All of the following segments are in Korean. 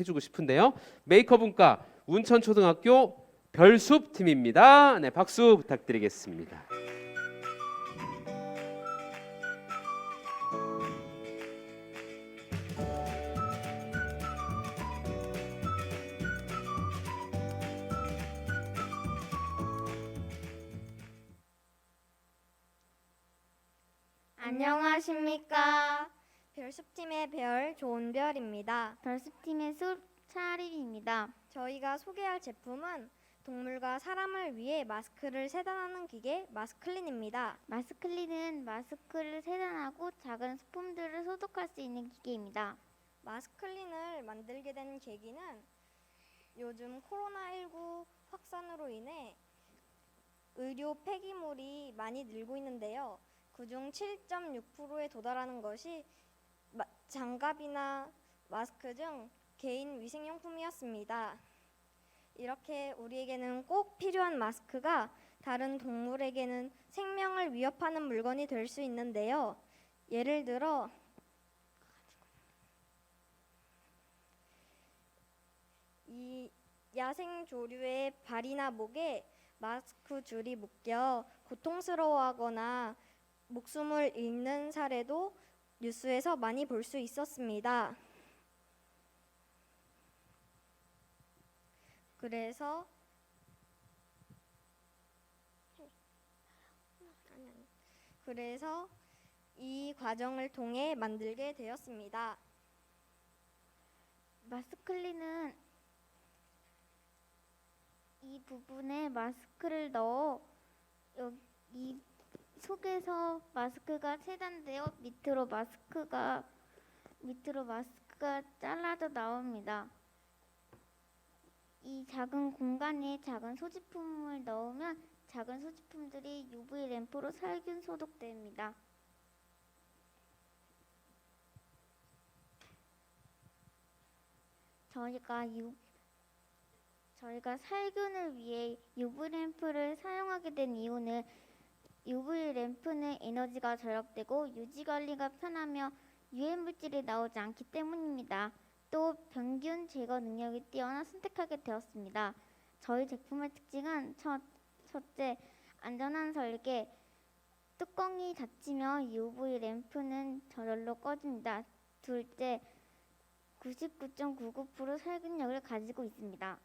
해주고 싶은데요. 메이커분과 운천초등학교 별숲 팀입니다. 네, 박수 부탁드리겠습니다. 안녕하십니까. 별숲팀의 별 조은별입니다. 별숲팀의 숲 차림입니다. 저희가 소개할 제품은 동물과 사람을 위해 마스크를 세단하는 기계 마스클린입니다. 마스클린은 마스크를 세단하고 작은 소품들을 소독할 수 있는 기계입니다. 마스클린을 만들게 된 계기는 요즘 코로나19 확산으로 인해 의료 폐기물이 많이 늘고 있는데요. 그중 7.6%에 도달하는 것이 마- 장갑이나 마스크 등 개인 위생용품이었습니다. 이렇게 우리에게는 꼭 필요한 마스크가 다른 동물에게는 생명을 위협하는 물건이 될 수 있는데요. 예를 들어 이 야생 조류의 발이나 목에 마스크 줄이 묶여 고통스러워하거나 목숨을 잃는 사례도 뉴스에서 많이 볼 수 있었습니다. 그래서 그래서 이 과정을 통해 만들게 되었습니다. 마스클린은 이 부분에 마스크를 넣어 여기 이 속에서 마스크가 세단되어 밑으로 마스크가 밑으로 마스크가 잘라져 나옵니다. 이 작은 공간에 작은 소지품을 넣으면 작은 소지품들이 UV 램프로 살균 소독됩니다. 저희가 유, 저희가 살균을 위해 UV 램프를 사용하게 된 이유는 UV 램프는 에너지가 절약되고 유지 관리가 편하며 유해 물질이 나오지 않기 때문입니다. 또 병균 제거 능력이 뛰어나 선택하게 되었습니다. 저희 제품의 특징은 첫, 첫째, 안전한 설계. 뚜껑이 닫히면 UV 램프는 저절로 꺼집니다. 둘째, 99.99% 살균력을 가지고 있습니다.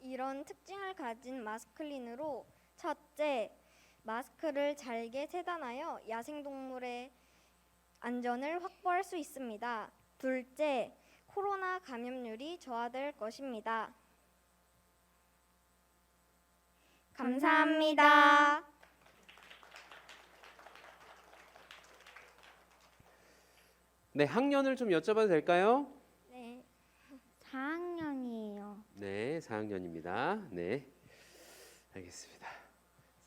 이런 특징을 가진 마스클린으로 첫째, 마스크를 잘게 세단하여 야생동물의 안전을 확보할 수 있습니다. 둘째, 코로나 감염률이 저하될 것입니다. 감사합니다. 네, 학년을 좀 여쭤봐도 될까요? 네, 4학년이에요. 네, 4학년입니다. 네, 알겠습니다.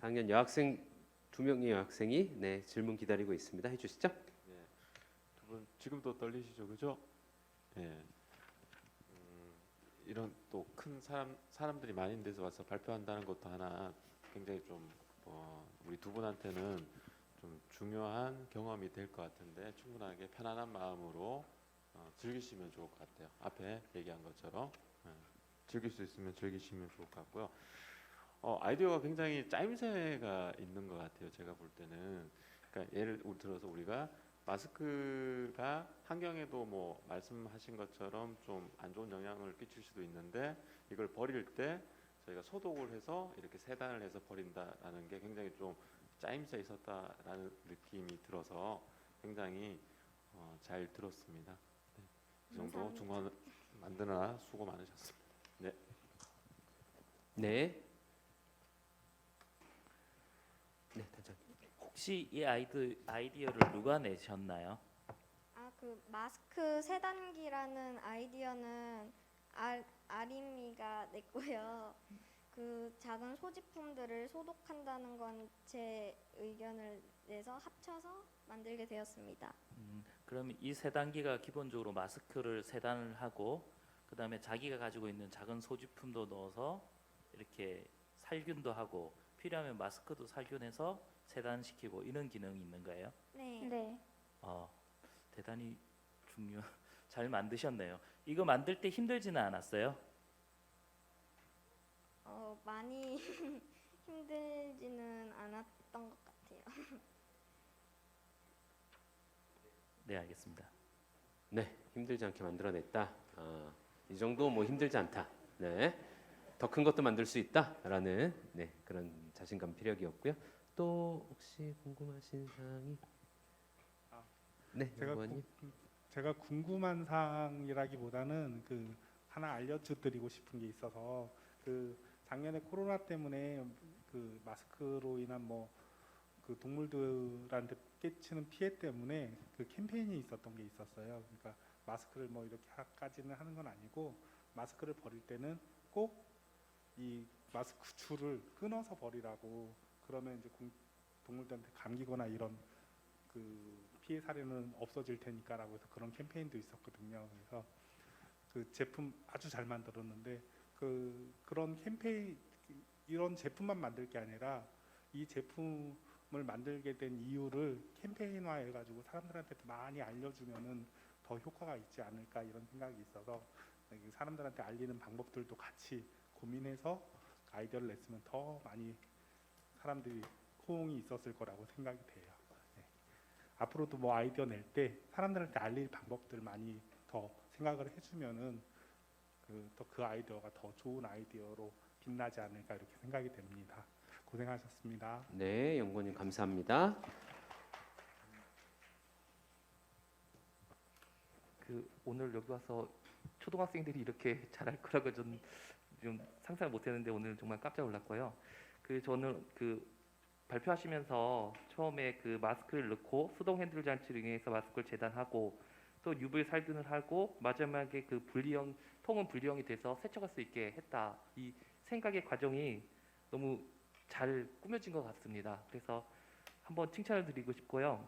4학년 여학생 두 명의 여학생이 네 질문 기다리고 있습니다. 해주시죠. 두분 지금도 떨리시죠, 그죠? 예. 음, 이런 또 큰 사람 사람들이 많은 데서 와서 발표한다는 것도 하나 굉장히 좀 어, 우리 두 분한테는 좀 중요한 경험이 될 것 같은데 충분하게 편안한 마음으로 어, 즐기시면 좋을 것 같아요. 앞에 얘기한 것처럼 예. 즐길 수 있으면 즐기시면 좋을 것 같고요. 어, 아이디어가 굉장히 짜임새가 있는 것 같아요. 제가 볼 때는 그러니까 예를 들어서 우리가 마스크가 환경에도 뭐 말씀하신 것처럼 좀 안 좋은 영향을 끼칠 수도 있는데 이걸 버릴 때 저희가 소독을 해서 이렇게 세단을 해서 버린다라는 게 굉장히 좀 짜임새 있었다라는 느낌이 들어서 굉장히 어, 잘 들었습니다. 네. 이 정도. 중간 만드느라 수고 많으셨습니다. 네. 네, 단장. 혹시 이 아이디, 아이디어를 누가 내셨나요? 아, 그 마스크 세 단기라는 아이디어는 아, 아림이가 냈고요. 그 작은 소지품들을 소독한다는 건 제 의견을 내서 합쳐서 만들게 되었습니다. 음, 그럼 이 세 단계가 기본적으로 마스크를 세 단을 하고 그 다음에 자기가 가지고 있는 작은 소지품도 넣어서 이렇게 살균도 하고 필요하면 마스크도 살균해서 세단시키고 이런 기능이 있는 거예요. 네. 네. 어, 대단히 중요 잘 만드셨네요. 이거 만들 때 힘들지는 않았어요? 어, 많이 힘들지는 않았던 것 같아요. 네, 알겠습니다. 네, 힘들지 않게 만들어냈다. 아, 이 정도 뭐 힘들지 않다. 네, 더 큰 것도 만들 수 있다라는 네 그런 자신감 피력이었고요. 또 혹시 궁금하신 사항이? 아, 네, 제가. 구- 제가 궁금한 사항이라기보다는 그 하나 알려드리고 싶은 게 있어서 그 작년에 코로나 때문에 그 마스크로 인한 뭐 그 동물들한테 끼치는 피해 때문에 그 캠페인이 있었던 게 있었어요. 그러니까 마스크를 뭐 이렇게까지는 하는 건 아니고 마스크를 버릴 때는 꼭 이 마스크 줄을 끊어서 버리라고 그러면 이제 공- 동물들한테 감기거나 이런 그 피해 사례는 없어질 테니까라고 해서 그런 캠페인도 있었거든요. 그래서 그 제품 아주 잘 만들었는데 그 그런 캠페인 이런 제품만 만들 게 아니라 이 제품을 만들게 된 이유를 캠페인화해 가지고 사람들한테 많이 알려주면은 더 효과가 있지 않을까 이런 생각이 있어서 이 사람들한테 알리는 방법들도 같이 고민해서 아이디어를 냈으면 더 많이 사람들이 호응이 있었을 거라고 생각이 돼요. 네. 앞으로도 뭐 아이디어 낼 때 사람들한테 알릴 방법들 많이 더 생각을 해주면은 그더 그 아이디어가 더 좋은 아이디어로 빛나지 않을까 이렇게 생각이 됩니다. 고생하셨습니다. 네, 연구원님 감사합니다. 그 오늘 여기 와서 초등학생들이 이렇게 잘할 거라고 좀, 좀 상상을 못했는데 오늘 정말 깜짝 놀랐고요. 그 저는 그 발표하시면서 처음에 그 마스크를 넣고 수동 핸들 장치를 이용해서 마스크를 재단하고 또 UV 살균을 하고 마지막에 그 분리형 통은 분리형이 돼서 세척할 수 있게 했다. 이 생각의 과정이 너무 잘 꾸며진 것 같습니다. 그래서 한번 칭찬을 드리고 싶고요.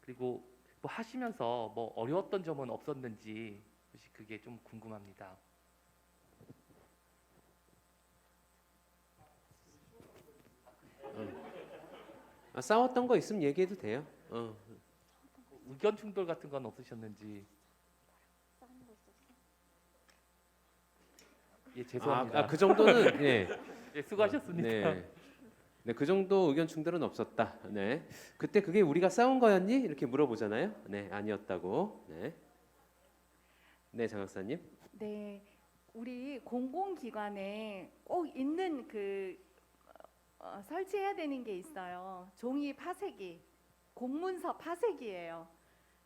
그리고 뭐 하시면서 뭐 어려웠던 점은 없었는지 혹시 그게 좀 궁금합니다. 아, 싸웠던 거 있으면 얘기해도 돼요. 어. 의견 충돌 같은 건 없으셨는지. 예, 죄송합니다. 아, 아, 그 정도는 예. 예, 수고하셨습니다. 네. 네, 그 정도 의견 충돌은 없었다. 네. 그때 그게 우리가 싸운 거였니? 이렇게 물어보잖아요. 네, 아니었다고. 네. 네, 장 박사님. 네, 우리 공공기관에 꼭 있는 그 어, 설치해야 되는 게 있어요. 종이 파쇄기, 공문서 파쇄기예요.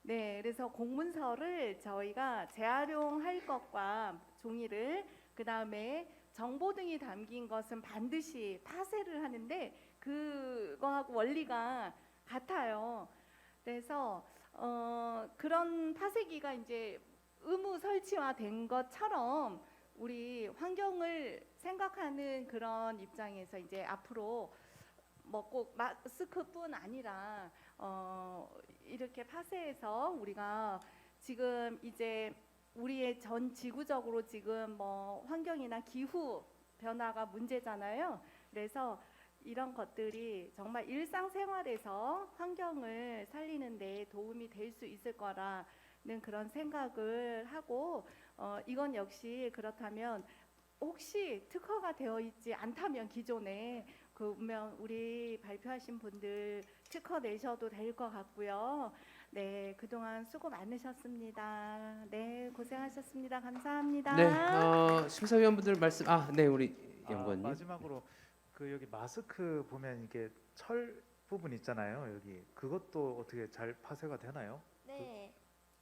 네, 그래서 공문서를 저희가 재활용할 것과 종이를 그 다음에 정보 등이 담긴 것은 반드시 파쇄를 하는데 그거하고 원리가 같아요. 그래서 어, 그런 파쇄기가 이제 의무 설치화된 것처럼 우리 환경을 생각하는 그런 입장에서 이제 앞으로 뭐 꼭 마스크뿐 아니라 어 이렇게 파쇄해서 우리가 지금 이제 우리의 전 지구적으로 지금 뭐 환경이나 기후 변화가 문제잖아요. 그래서 이런 것들이 정말 일상생활에서 환경을 살리는 데 도움이 될 수 있을 거라 는 그런 생각을 하고 어, 이건 역시 그렇다면 혹시 특허가 되어 있지 않다면 기존에 그러면 우리 발표하신 분들 특허 내셔도 될 것 같고요. 네, 그동안 수고 많으셨습니다. 네, 고생하셨습니다. 감사합니다. 네, 어, 심사위원분들 말씀. 아, 네, 우리 아, 연구원님. 마지막으로 그 여기 마스크 보면 이게 철 부분 있잖아요. 여기 그것도 어떻게 잘 파쇄가 되나요?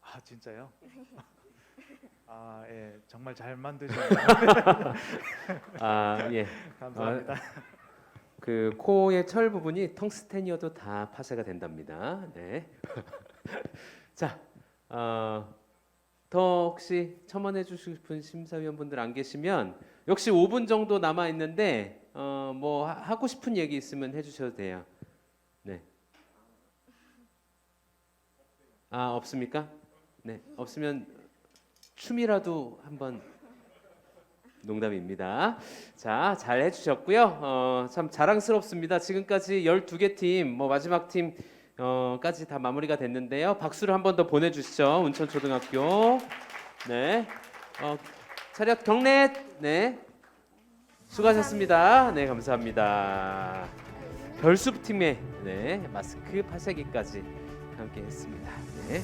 네, 아 진짜요? 아 예, 정말 잘 만드셨네요. 아, 예. 감사합니다. 그 코의 철 부분이 텅스텐이어도 다 파쇄가 된답니다. 네. 자, 어, 더 혹시 첨언해 주시고 싶은 심사위원분들 안 계시면 역시 5분 정도 남아 있는데 어, 뭐 하- 하고 싶은 얘기 있으면 해주셔도 돼요. 네. 아 없습니까? 네, 없으면 춤이라도 한번 농담입니다. 자, 잘 해주셨고요. 어, 참 자랑스럽습니다. 지금까지 12개 팀, 뭐 마지막 팀 어, 까지 다 마무리가 됐는데요. 박수를 한 번 더 보내주시죠. 운천초등학교. 네. 어, 차렷 경례. 네. 수고하셨습니다. 네, 감사합니다. 별숲 팀의 네, 마스크 파쇄기까지 함께 했습니다. 네.